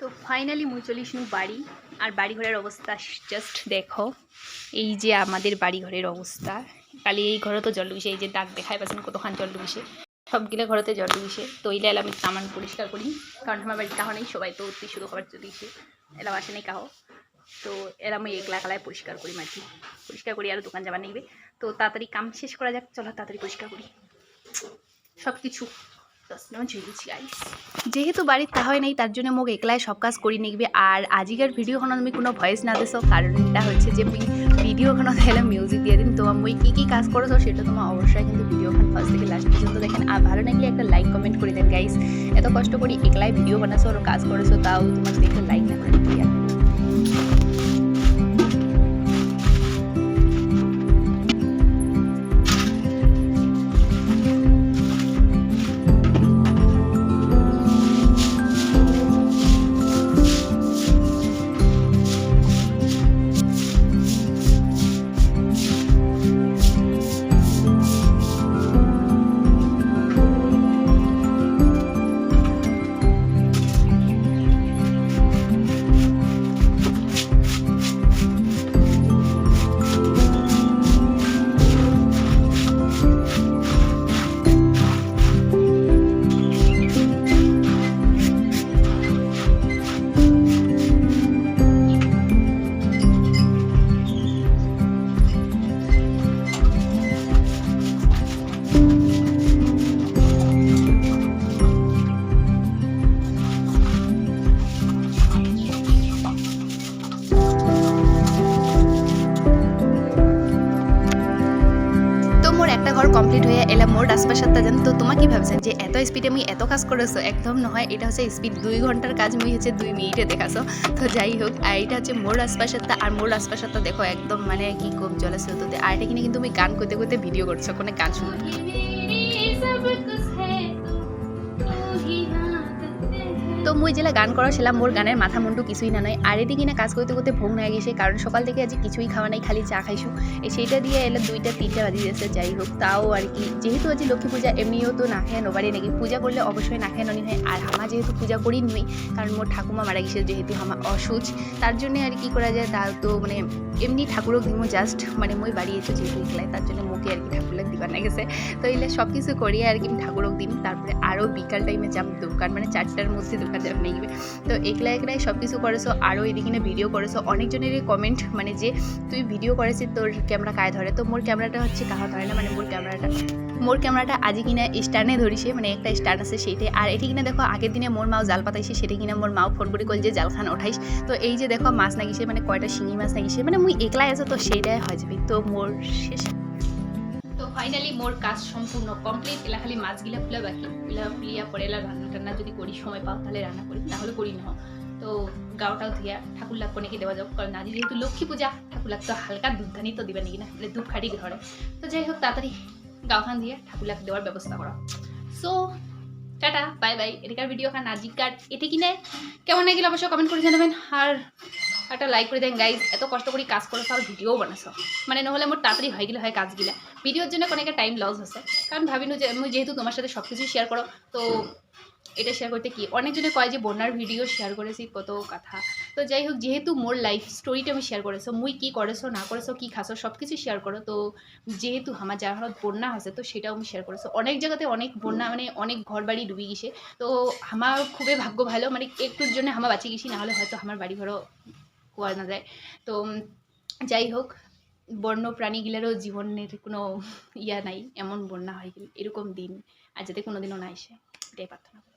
তো ফাইনালি মুই চলিস বাড়ি, আর বাড়ি ঘরের অবস্থা জাস্ট দেখো। এই যে আমাদের বাড়ি ঘরের অবস্থা। কালি এই ঘরে তো জল ডুবিছে, এই যে দাগ দেখায় পাচ্ছেন কতখান জল ডুবিছে। সবগুলো ঘরেতে জল ডুবিছে। তো এইলে আমি সামান পরিষ্কার করি, কারণ আমার বাড়ি কাহো নেই, সবাই তো অতি শুধু খাবার দিয়েছে। এলাম আসে নেই কাহো। তো এরা আমি একলা কালায় পরিষ্কার করি মাটি পরিষ্কার করি আর দোকান যাবার নেবে। তো তাড়াতাড়ি কাম শেষ করা যাক, চলো তাড়াতাড়ি পরিষ্কার করি। সব কিছু যেহেতু বাড়ির তা হয় নাই, তার জন্য মোক একলাই সব কাজ করে নিখবে আর আজিকার ভিডিও খন আমি কোনো ভয়েস না দিছো, কারণ এটা হচ্ছে যে মুই ভিডিওখনত তাহলে মিউজিক দিয়ে দিন তো মুই কি কি কাজ করেছ সেটা তোমার অবশ্যই কিন্তু ভিডিও ভিডিওখন ফার্স্ট থেকে লাস্ট পর্যন্ত দেখেন। আর ভালো লাগলে একটা লাইক কমেন্ট করে দেন গাইস এত কষ্ট করি একলাই ভিডিও বানাছো আর কাজ করেছ, তাও তোমার দেখে লাইক একটা ঘর কমপ্লিট হয়ে এলাম মোর রাজপ্রাসাদটা জানো? তো তোমাকে ভাবছেন যে এত স্পিডে আমি এত কাজ করেছ? একদম নয় এটা হচ্ছে স্পিড দুই ঘণ্টার কাজ মুই হচ্ছে দুই মিনিটে দেখাছো। তো যাই হোক, আর এটা হচ্ছে মোর রাজপ্রাসাদটা, আর মোর রাজপ্রাসাদটা দেখো একদম মানে কি কম তো আর এটা কিনে কিন্তু আমি গান করতে করতে ভিডিও করছ, কোনো গান শুনে তো মুই যেলা গান করা ছিলাম মোর গানের মাথা মুন্ডু কিছুই না নয় আর এদিকে না কাজ করতে করতে ভোগ হয়ে গেছে কারণ সকাল থেকে আজ কিছুই খাওয়া নাই, খালি চা খাইছো। সেইটা দিয়ে এলে দুইটা, তিনটা বাজি যাচ্ছে যাই হোক তাও আর কি। যেহেতু আজ লক্ষ্মী পূজা, এমনিও তো না খেয়ে নবারই নাকি। পূজা করলে অবশ্যই না খেয়ে ননি হয় আর আমা যেহেতু পূজা করি নই কারণ মোর ঠাকুমা মারা গেছে, যেহেতু আমার অসুচ। তার জন্য আর কি করা যায় তা তো মানে এমনি ঠাকুরও দিমো জাস্ট মানে মই বাড়ি একলাই তার জন্য মুখে আর কি দিবার গেছে। তো এলে সব কিছু করিয়ে আর কি আমি ঠাকুরক দিম তারপরে আরও বিকাল টাইমে যাম দোকান মানে চারটার মধ্যে দোকান যাবে গেবে। তো একলা একলাই সব কিছু করেছ আরও এদিকে ভিডিও করেছ অনেকজনেরই কমেন্ট মানে যে, তুই ভিডিও করেছিস তোর ক্যামেরা কায় ধরে? তো মোর ক্যামেরাটা হচ্ছে কাহা ধরে না মানে মোর ক্যামেরাটা মোর ক্যামেরাটা আজি কিনা স্ট্যান্ডে ধরিছে মানে একটা স্ট্যান্ড আছে সেইটাই আর এটি কিনা দেখো, আগের দিনে মোর মাও জাল পাতাইছে, সেটা কিনা মোর মাও ফোন করে কল যে, জাল খান, ওঠাইস। তো এই যে দেখো, মাছ নাগিছে মানে কয়টা শিঙি মাছ নাগিছে মানে মুই একলাই আছো, তো সেইটাই হয়ে যাবে। তো মোর শেষ। ফাইনালি মোর কাজ সম্পূর্ণ কমপ্লিট এলা খালি মাছগুলা ফুলা বাকি ফুলা ফুলিয়া পরে এলা রান্না টান্না যদি করি, সময় পাও তাহলে রান্না করি না হলে করি না তো গাওটাও ধুয়া ঠাকুর লাগ কোনেকে দেওয়া যাক, কারণ আজ যেহেতু লক্ষ্মী পূজা ঠাকুর লাগ তো হালকা দুধ ধানি তো দিবে নাকি না? বলে ধূপ খাটি ধরে তো যাই হোক তাড়াতাড়ি গাওখান দিয়ে ঠাকুর লাগ দেওয়ার ব্যবস্থা করা। সো টাটা বাই বাই এদিকার ভিডিও খান আজিকার, এটি কিনে? কেমন লাগিল? অবশ্যই কমেন্ট করে জানাবেন। আর একটা লাইক করে দেন গাইজ এত কষ্ট করে কাজ করে আর ভিডিও বানাছো। মানে নহলে মোর তাড়াতাড়ি হয়ে গেলে হয় কাজগুলা। ভিডিওর জন্য অনেক টাইম লস হচ্ছে কারণ ভাবিনো যে আমি যেহেতু তোমার সাথে সব কিছু শেয়ার করো, তো এটা শেয়ার করতে কি? অনেকজনে কয় যে, বন্যার ভিডিও শেয়ার করেছি, কত কথা। তো যাই হোক, যেহেতু মোর লাইফ স্টোরিটা আমি শেয়ার করেছ, মুই কি করেছ, না করেছ, কি খাসো সব কিছু শেয়ার করো, তো যেহেতু আমার যার হালত বন্যা হয়েছে তো সেটাও আমি শেয়ার করেছ। অনেক জায়গাতে অনেক বন্যা মানে অনেক ঘর বাড়ি ডুবে গেছে। তো আমার খুবই ভাগ্য ভালো মানে একটুর জন্য আমার বাঁচিয়ে গেছি, নাহলে হয়তো আমার বাড়ি ঘরও কোয়া না যায় তো যাই হোক বন্য প্রাণীগুলোরও জীবনের কোনো ইয়া নাই, এমন বন্যা হয় এরকম দিন, আর যাতে কোনো দিনও না আসে এটাই প্রার্থনা।